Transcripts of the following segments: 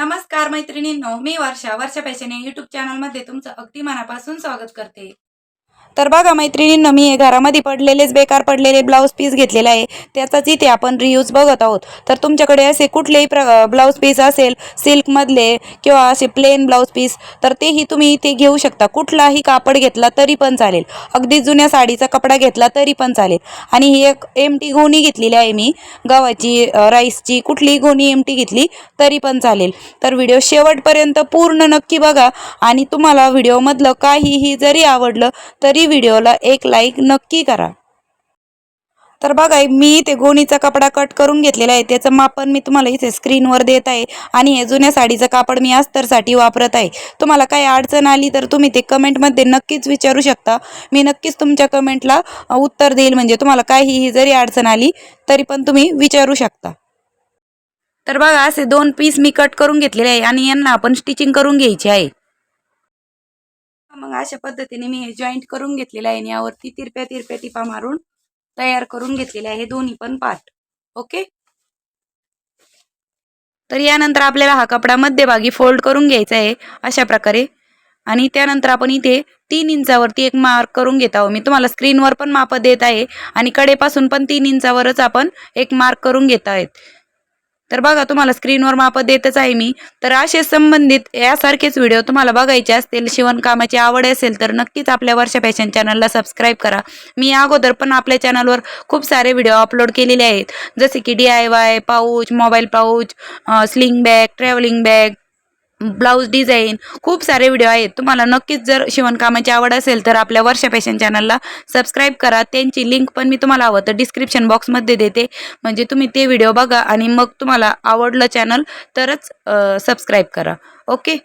नमस्कार मैत्रिणींनो मी वर्षा वर्षा पैशाने युट्यूब चॅनलमध्ये तुमचं अगदी मनापासून स्वागत करते. तर बघा मैत्रिणींनो मी हे घरामध्ये पडलेलेच बेकार पडलेले ब्लाऊज पीस घेतलेले आहे. त्याचाच इथे आपण रियूज बघत आहोत. तर तुमच्याकडे असे कुठलेही प्र ब्लाऊज पीस असेल सिल्कमधले किंवा असे प्लेन ब्लाऊज पीस तर तेही तुम्ही इथे घेऊ शकता. कुठलाही कापड घेतला तरी पण चालेल. अगदी जुन्या साडीचा कपडा घेतला तरी पण चालेल. आणि ही एक एम टी गोणी घेतलेली आहे मी. गव्हाची राईसची कुठलीही गोणी एमटी घेतली तरी पण चालेल. तर व्हिडिओ शेवटपर्यंत पूर्ण नक्की बघा. आणि तुम्हाला व्हिडिओमधलं काहीही जरी आवडलं तरी व्हिडिओला एक लाईक नक्की करा. तर बघा मी ते गोणीचा कपडा कट करून घेतलेला आहे. त्याचं मापन मी तुम्हाला इथे स्क्रीनवर देत आहे. आणि हे जुन्या साडीचं कापड मी अस्तरसाठी वापरत आहे. तुम्हाला काही अडचण आली तर तुम्ही ते कमेंटमध्ये नक्कीच विचारू शकता. मी नक्कीच तुमच्या कमेंटला उत्तर देईल. म्हणजे तुम्हाला काहीही जरी अडचण आली तरी पण तुम्ही विचारू शकता. तर बघा असे दोन पीस मी कट करून घेतलेले आहे. आणि यांना आपण स्टिचिंग करून घ्यायची आहे. मग अशा पद्धतीने मी हे जॉईंट करून घेतलेलं आहे आणि यावरती तिरप्या तिरप्या टिपा मारून तयार करून घेतलेले आहे. दोन्ही पण पार्ट ओके तर यानंतर आपल्याला हा कपडा मध्यभागी फोल्ड करून घ्यायचा आहे अशा प्रकारे. आणि त्यानंतर आपण इथे तीन इंचावरती एक मार्क करून घेत आहोत. मी तुम्हाला स्क्रीनवर पण माप देत आहे आणि कडेपासून पण तीन इंचावरच आपण एक मार्क करून घेत आहेत. तर बघा तुम्हाला स्क्रीनवर माप देतच आहे मी. तर असे संबंधित यासारखेच व्हिडिओ तुम्हाला बघायचे असतील शिवणकामाची आवड असेल तर नक्कीच आपल्या वर्षा फॅशन चॅनलला सबस्क्राईब करा. मी अगोदर पण आपल्या चॅनलवर खूप सारे व्हिडिओ अपलोड केलेले आहेत. जसे की D I Y pouch mobile pouch sling bag travelling bag blouse design खूप सारे व्हिडिओ आहेत. तुम्हाला नक्कीच जर शिवणकामाची आवड असेल तर आपल्या वर्षा फॅशन चॅनलला सबस्क्राईब करा. त्यांची लिंक पण मी तुम्हाला हवं तर डिस्क्रिप्शन बॉक्समध्ये देते. म्हणजे तुम्ही ते व्हिडिओ बघा आणि मग तुम्हाला आवडलं चॅनल तरच सबस्क्राईब करा. ओके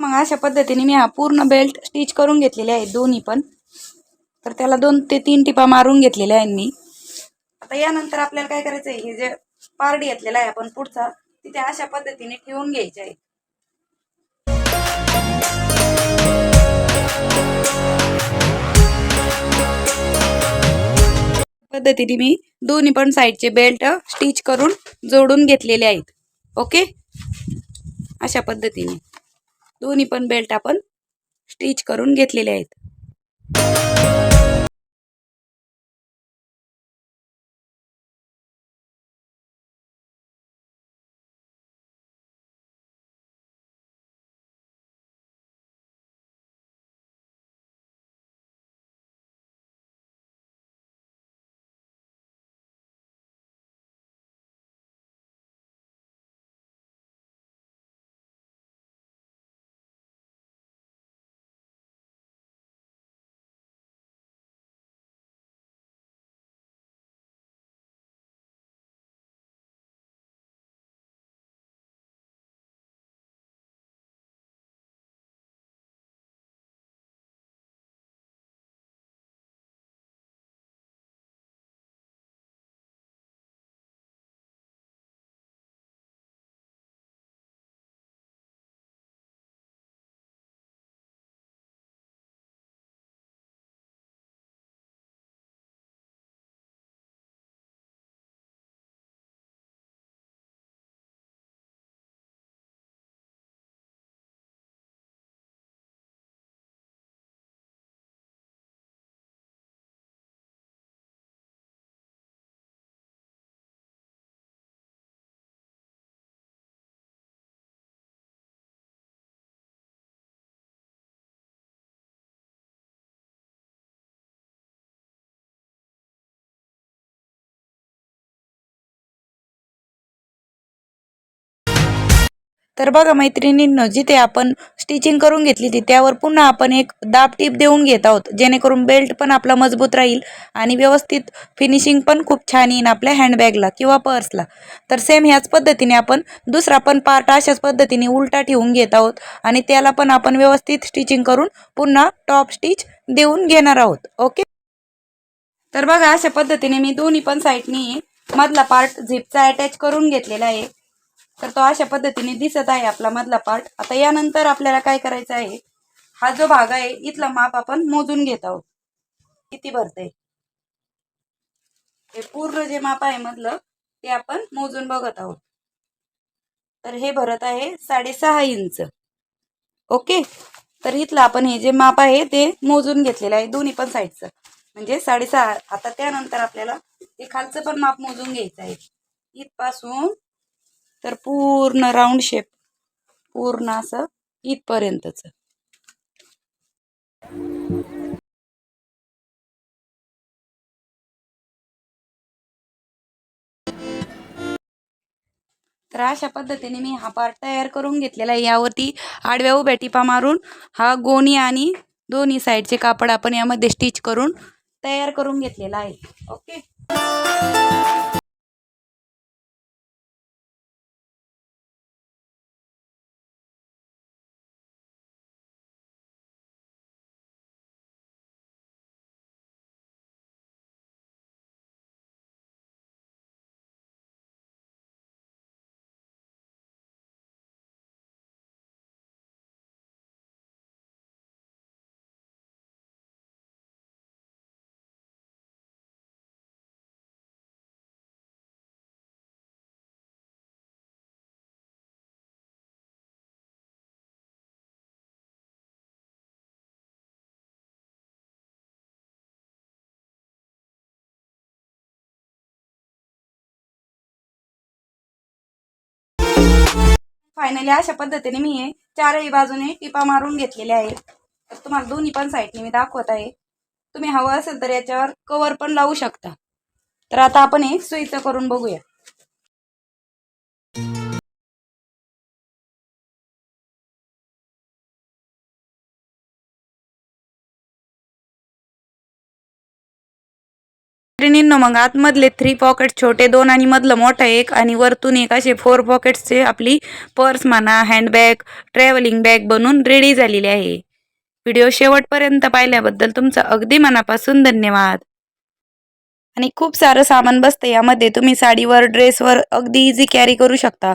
मग अशा पद्धतीने मी हा पूर्ण बेल्ट स्टिच करून घेतलेले आहे दोन्ही पण. तर त्याला दोन ते तीन टिपा मारून घेतलेल्या आहेत मी. आता यानंतर आपल्याला काय करायचं आहे हे जे पार्ट घेतलेला आहे आपण पुढचा तिथे अशा पद्धतीने ठेवून घ्यायचे आहे पद्धतीने मी दोन्ही पण साईडचे बेल्ट स्टिच करून जोडून घेतलेले आहेत. ओके अशा पद्धतीने. दोन्ही पण बेल्ट आपण स्टिच करून घेतलेले आहेत. तर बघा मैत्रिणींनो जिथे आपण स्टिचिंग करून घेतली ती त्यावर पुन्हा आपण एक दाब टीप देऊन घेत आहोत जेणेकरून बेल्ट पण आपला मजबूत राहील आणि व्यवस्थित फिनिशिंग पण खूप छान येईन आपल्या हँडबॅगला किंवा पर्सला तर सेम ह्याच पद्धतीने आपण दुसरा पण पार्ट अशाच पद्धतीने उलटा ठेवून घेत आहोत आणि त्याला पण आपण व्यवस्थित स्टिचिंग करून पुन्हा टॉप स्टिच देऊन घेणार आहोत. ओके तर बघा अशा पद्धतीने मी दोन्ही पण साईडनी मधला पार्ट झिपचा अटॅच करून घेतलेला आहे. तर तो अशा पद्धतीने दिसत आहे आपला मधला पार्ट आता यानंतर आपल्याला काय करायचं आहे? हा जो भाग आहे इथला माप आपण मोजून घेत आहोत. किती भरते हे पूर्ण जे माप आहे मधलं ते आपण मोजून बघत आहोत. तर हे भरत आहे साडेसहा इंच. ओके? तर इथलं आपण हे जे माप आहे ते मोजून घेतलेलं आहे. दोन्ही पण साईडचं म्हणजे साडेसहा. आता त्यानंतर आपल्याला ते खालचं पण माप मोजून घ्यायचं आहे. इथपासून तर पूर्ण राऊंड शेप पूर्ण असं इथपर्यंतच. तर अशा पद्धतीने मी हा पार्ट तयार करून घेतलेला आहे. यावरती आडव्या उभ्या टिपा मारून हा गोणी आणि दोन्ही साईडचे कापड आपण यामध्ये स्टिच करून तयार करून घेतलेला आहे. ओके फायनली अशा पद्धतीने मी हे चारही बाजूने टिपा मारून घेतलेले आहेत. तर तुम्हाला दोन्ही पण साईडने मी दाखवत आहे. तुम्ही हवं असेल तर याच्यावर कवर पण लावू शकता. तर आता आपण हे सुईचं करून बघूया. मैत्रिणींनो मग आतमधले थ्री पॉकेट छोटे दोन आणि मधलं मोठं एक आणि वरतून एक असे फोर पॉकेट्सचे आपली पर्स म्हणा हँडबॅग ट्रॅव्हलिंग बॅग बनून रेडी झालेली आहे. व्हिडिओ शेवटपर्यंत पाहिल्याबद्दल तुमचं अगदी मनापासून धन्यवाद. आणि खूप सारं सामान बसतं यामध्ये तुम्ही साडीवर ड्रेसवर अगदी इझी कॅरी करू शकता.